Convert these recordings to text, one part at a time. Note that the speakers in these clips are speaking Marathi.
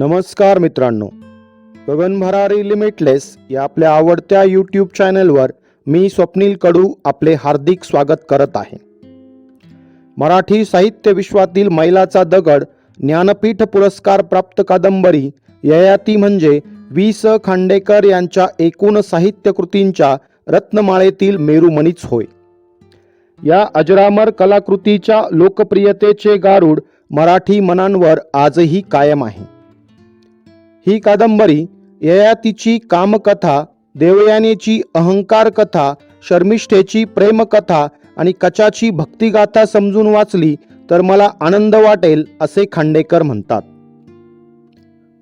नमस्कार मित्रांनो. गगनभरारी लिमिटलेस या आपल्या आवडत्या यूट्यूब चॅनलवर मी स्वप्नील कडू आपले हार्दिक स्वागत करत आहे. मराठी साहित्य विश्वातील मैलाचा दगड ज्ञानपीठ पुरस्कार प्राप्त कादंबरी ययाती म्हणजे वि स खांडेकर यांच्या एकूण साहित्यकृतींच्या रत्नमाळेतील मेरुमणीच होय. या अजरामर कलाकृतीच्या लोकप्रियतेचे गारूड मराठी मनांवर आजही कायम आहे. ही कादंबरी ययातीची कामकथा देवयानेची अहंकार कथा शर्मिष्ठेची प्रेमकथा आणि कचाची भक्तिगाथा समजून वाचली तर मला आनंद वाटेल असे खांडेकर म्हणतात.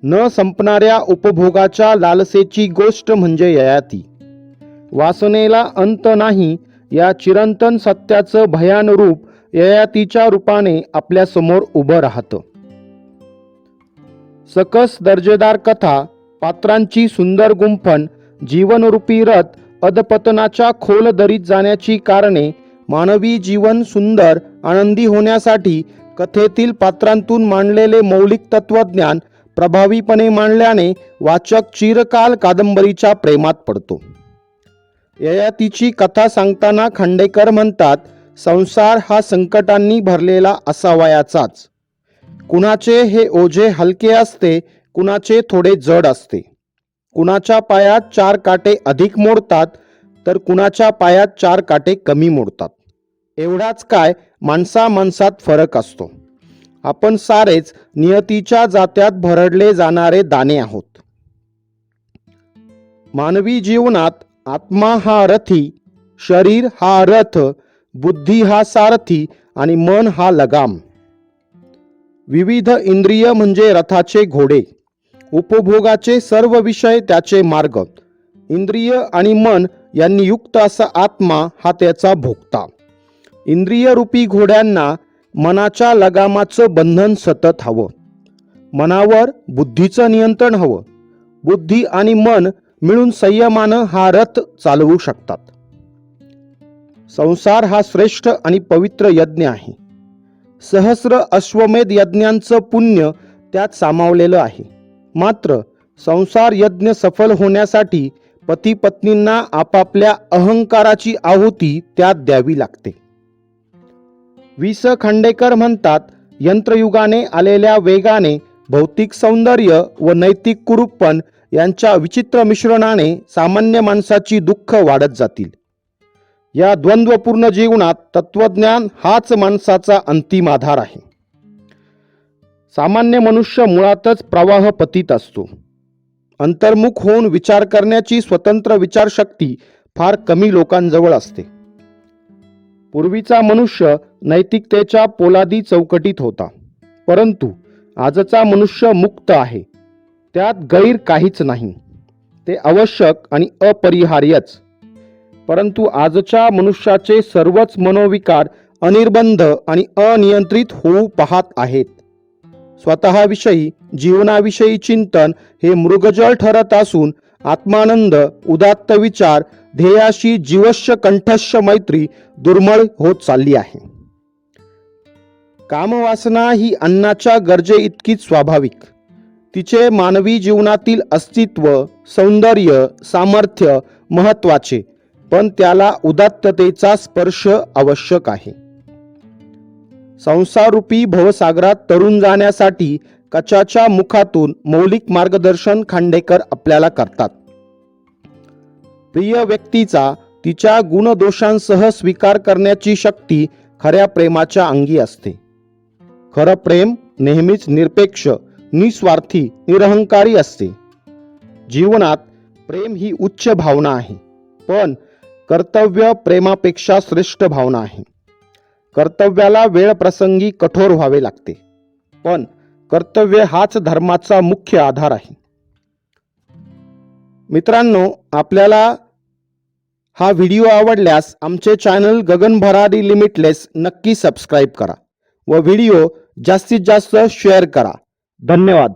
न संपणाऱ्या उपभोगाच्या लालसेची गोष्ट म्हणजे ययाती. वासनेला अंत नाही या चिरंतन सत्याचं भयान रूप ययातीच्या रूपाने आपल्यासमोर उभं राहतं. सकस दर्जेदार कथा पात्रांची सुंदर गुंफण जीवनरूपी रथ अधपतनाच्या खोल दरीत जाण्याची कारणे मानवी जीवन सुंदर आनंदी होण्यासाठी कथेतील पात्रांतून मांडलेले मौलिक तत्वज्ञान प्रभावीपणे मांडल्याने वाचक चिरकाल कादंबरीच्या प्रेमात पडतो. ययातीची कथा सांगताना खांडेकर म्हणतात संसार हा संकटांनी भरलेला असावयाचाच. कुणाचे हे ओझे हलके असते कुणाचे थोडे जड असते. कुणाच्या पायात चार काटे अधिक मोडतात तर कुणाच्या पायात चार काटे कमी मोडतात. एवढाच काय माणसा माणसात फरक असतो. आपण सारेच नियतीच्या जात्यात भरडले जाणारे दाणे आहोत. मानवी जीवनात आत्मा हा रथी शरीर हा रथ बुद्धी हा सारथी आणि मन हा लगाम. विविध इंद्रिय म्हणजे रथाचे घोडे. उपभोगाचे सर्व विषय त्याचे मार्ग. इंद्रिय आणि मन यांनी युक्त असा आत्मा हा त्याचा भोगता. इंद्रिय रूपी घोड्यांना मनाच्या लगामाचं बंधन सतत हवं. मनावर बुद्धीचं नियंत्रण हवं. बुद्धी आणि मन मिळून संयमानं हा रथ चालवू शकतात. संसार हा श्रेष्ठ आणि पवित्र यज्ञ आहे. सहस्र अश्वमेध यज्ञांचं पुण्य त्यात सामावलेलं आहे. मात्र संसार यज्ञ सफल होण्यासाठी पती पत्नींना आपापल्या अहंकाराची आहुती त्यात द्यावी लागते. वि स खांडेकर म्हणतात यंत्रयुगाने आलेल्या वेगाने भौतिक सौंदर्य व नैतिक कुरूपण यांच्या विचित्र मिश्रणाने सामान्य माणसाची दुःख वाढत जातील. या द्वंद्वपूर्ण जीवनात तत्वज्ञान हाच माणसाचा अंतिम आधार आहे. सामान्य मनुष्य मुळातच प्रवाह पतीत असतो. अंतर्मुख होऊन विचार करण्याची स्वतंत्र विचारशक्ती फार कमी लोकांजवळ असते. पूर्वीचा मनुष्य नैतिकतेच्या पोलादी चौकटीत होता. परंतु आजचा मनुष्य मुक्त आहे. त्यात गैर काहीच नाही. ते आवश्यक आणि अपरिहार्यच. परंतु आजच्या मनुष्याचे सर्वच मनोविकार अनिर्बंध आणि अनियंत्रित होऊ पाहत आहेत. स्वतःविषयी जीवनाविषयी चिंतन हे मृगजळ ठरत असून आत्मानंद उदात्त विचार ध्येयाशी जीवश्य कंठस्य मैत्री दुर्मळ होत चालली आहे. कामवासना ही अन्नाच्या गरजे इतकीच स्वाभाविक. तिचे मानवी जीवनातील अस्तित्व सौंदर्य सामर्थ्य महत्त्वाचे पण त्याला उदात्ततेचा स्पर्श आवश्यक आहे. संसारूपी भवसागरात तरुण जाण्यासाठी कचाच्या मुखातून मौलिक मार्गदर्शन खांडेकर आपल्याला करतात. प्रिय व्यक्तीचा तिच्या गुणदोषांसह स्वीकार करण्याची शक्ती खऱ्या प्रेमाच्या अंगी असते. खरं प्रेम नेहमीच निरपेक्ष निस्वार्थी निरहंकारी असते. जीवनात प्रेम ही उच्च भावना आहे. पण कर्तव्य प्रेमापेक्षा श्रेष्ठ भावना आहे. कर्तव्याला वेळ प्रसंगी कठोर व्हावे लागते. पण कर्तव्य हाच धर्माचा मुख्य आधार आहे. मित्रांनो आपल्याला हा व्हिडिओ आवडल्यास आमचे चॅनल गगन भरारी लिमिटलेस नक्की सबस्क्राईब करा व व्हिडिओ जास्तीत जास्त शेअर करा. धन्यवाद.